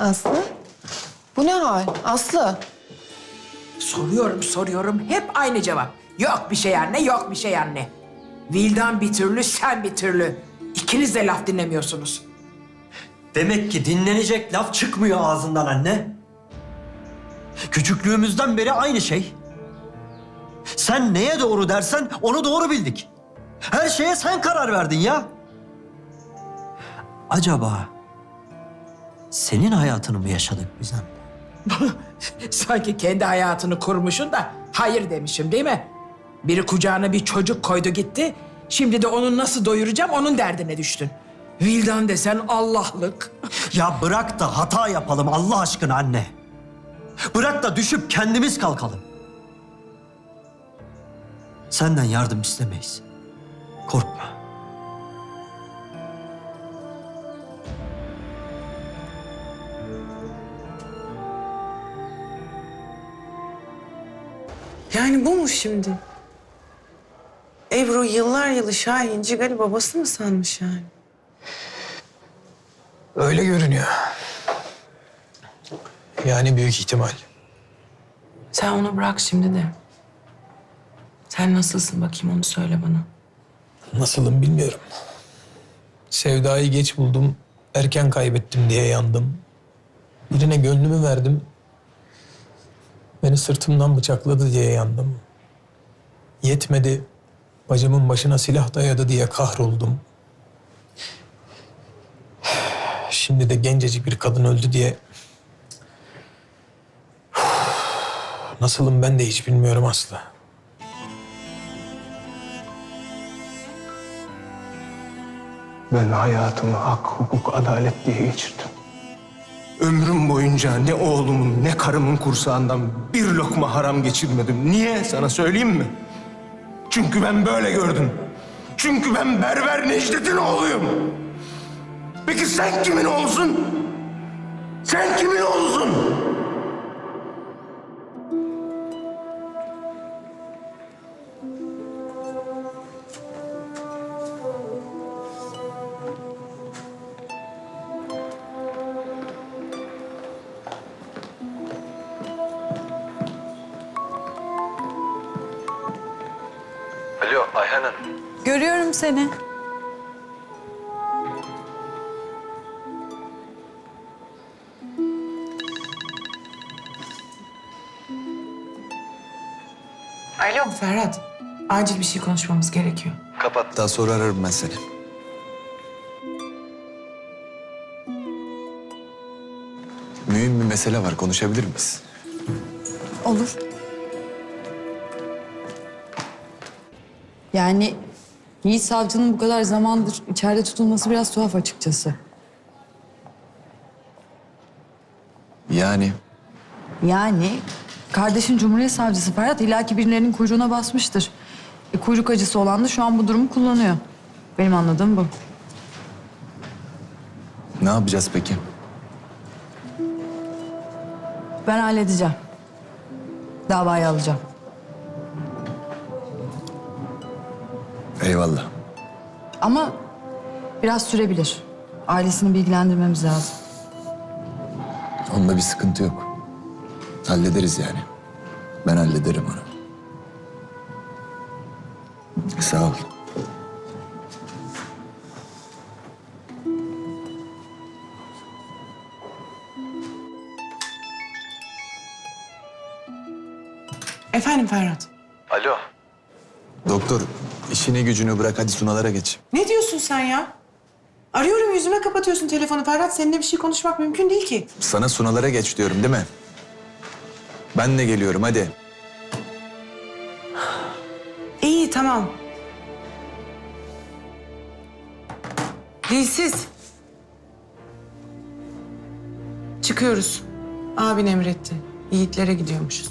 Aslı? Bu ne hal? Aslı? Soruyorum soruyorum hep aynı cevap. Yok bir şey anne yok bir şey anne. Vildan bir türlü sen bir türlü. İkiniz de laf dinlemiyorsunuz. Demek ki dinlenecek laf çıkmıyor ağzından anne. Küçüklüğümüzden beri aynı şey. Sen neye doğru dersen onu doğru bildik. Her şeye sen karar verdin ya. Acaba senin hayatını mı yaşadık biz anne? Sanki kendi hayatını kurmuşsun da hayır demişim değil mi? Biri kucağına bir çocuk koydu gitti. Şimdi de onu nasıl doyuracağım onun derdine düştün. Vildan desen Allah'lık. Ya bırak da hata yapalım Allah aşkına anne. Bırak da düşüp kendimiz kalkalım. Senden yardım istemeyiz. Korkma. Yani bu mu şimdi? Ebru yıllar yılı Şahin Cigal'i babası mı sanmış yani? Öyle görünüyor. Yani büyük ihtimal. Sen onu bırak şimdi de. Sen nasılsın bakayım onu söyle bana. Nasılım bilmiyorum. Sevdayı geç buldum, erken kaybettim diye yandım. Birine gönlümü verdim. Beni sırtımdan bıçakladı diye yandım. Yetmedi, bacımın başına silah dayadı diye kahroldum. Şimdi de gencecik bir kadın öldü diye... Nasılım ben de hiç bilmiyorum Aslı. Ben hayatımı hak, hukuk, adalet diye geçirdim. Ömrüm boyunca ne oğlumun ne karımın kursağından bir lokma haram geçirmedim. Niye? Sana söyleyeyim mi? Çünkü ben böyle gördüm. Çünkü ben Berber Necdet'in oğluyum. Peki sen kimin oğlusun? Sen kimin oğlusun? Alo Ayhan Hanım. Görüyorum seni. Alo Ferhat. Acil bir şey konuşmamız gerekiyor. Kapat daha sonra ararım ben seni. Mühim bir mesele var konuşabilir miyiz? Olur. Yani Yiğit Savcı'nın bu kadar zamandır içeride tutulması biraz tuhaf açıkçası. Yani Yani kardeşin Cumhuriyet Savcısı Ferhat illaki birilerinin kuyruğuna basmıştır. E, kuyruk acısı olan da şu an bu durumu kullanıyor. Benim anladığım bu. ne yapacağız peki? Ben halledeceğim. Davayı alacağım. Eyvallah. Ama biraz sürebilir. Ailesini bilgilendirmemiz lazım. Onda bir sıkıntı yok. Hallederiz yani. Ben hallederim onu. Sağ ol. Efendim Ferhat. Alo. Doktor işini gücünü bırak hadi sunalara geç. Ne diyorsun sen ya? Arıyorum yüzüme kapatıyorsun telefonu Ferhat. Seninle bir şey konuşmak mümkün değil ki. Sana sunalara geç diyorum değil mi? Ben de geliyorum hadi. İyi tamam. Dilsiz. Çıkıyoruz. Abin emretti. Yiğitlere gidiyormuşuz.